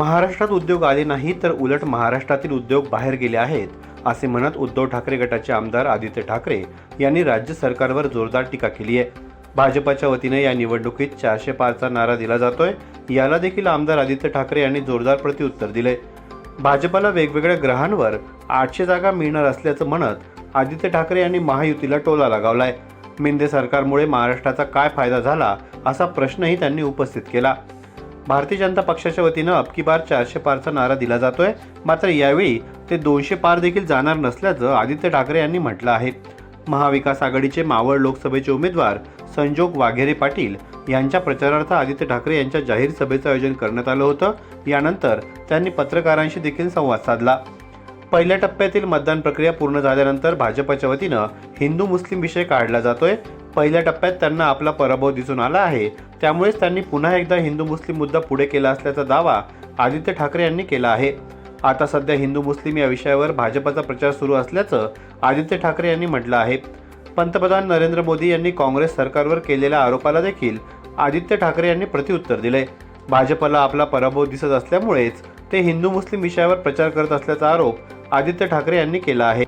महाराष्ट्रात उद्योग आले नाही तर उलट महाराष्ट्रातील उद्योग बाहेर गेले आहेत असे म्हणत उद्धव ठाकरे गटाचे आमदार आदित्य ठाकरे यांनी राज्य सरकारवर जोरदार टीका केली आहे. भाजपाच्या वतीने या निवडणुकीत चारशे पारचा नारा दिला जातोय याला देखील आमदार आदित्य ठाकरे यांनी जोरदार प्रत्युत्तर दिले भाजपाला वेगवेगळ्या ग्रहांवर आठशे जागा मिळणार असल्याचं म्हणत आदित्य ठाकरे यांनी महायुतीला टोला लगावलाय. मिंदे सरकारमुळे महाराष्ट्राचा काय फायदा झाला असा प्रश्नही त्यांनी उपस्थित केला. भारतीय जनता पक्षाच्या वतीनं अबकी बार चारशे पारचा नारा दिला जातोय. मात्र यावेळी ते दोनशे पार देखील जाणार नसल्याचं आदित्य ठाकरे यांनी म्हटलं आहे. महाविकास आघाडीचे मावळ लोकसभेचे उमेदवार संजोग वाघेरे पाटील यांच्या प्रचारार्थ आदित्य ठाकरे यांच्या जाहीर सभेचं आयोजन करण्यात आलं होतं. यानंतर त्यांनी पत्रकारांशी देखील संवाद साधला. पहिल्या टप्प्यातील मतदान प्रक्रिया पूर्ण झाल्यानंतर भाजपच्या वतीनं हिंदू मुस्लिम विषय काढला जातोय. पहिल्या टप्प्यात त्यांना आपला पराभव दिसून आला आहे. त्यामुळेच त्यांनी पुन्हा एकदा हिंदू मुस्लिम मुद्दा पुढे केला असल्याचा दावा आदित्य ठाकरे यांनी केला आहे. आता सध्या हिंदू मुस्लिम या विषयावर भाजपचा प्रचार सुरू असल्याचं आदित्य ठाकरे यांनी म्हटलं आहे. पंतप्रधान नरेंद्र मोदी यांनी काँग्रेस सरकारवर केलेल्या आरोपाला देखील आदित्य ठाकरे यांनी प्रत्युत्तर दिले भाजपला आपला पराभव दिसत असल्यामुळेच ते हिंदू मुस्लिम विषयावर प्रचार करत असल्याचा आरोप आदित्य ठाकरे यांनी केला आहे.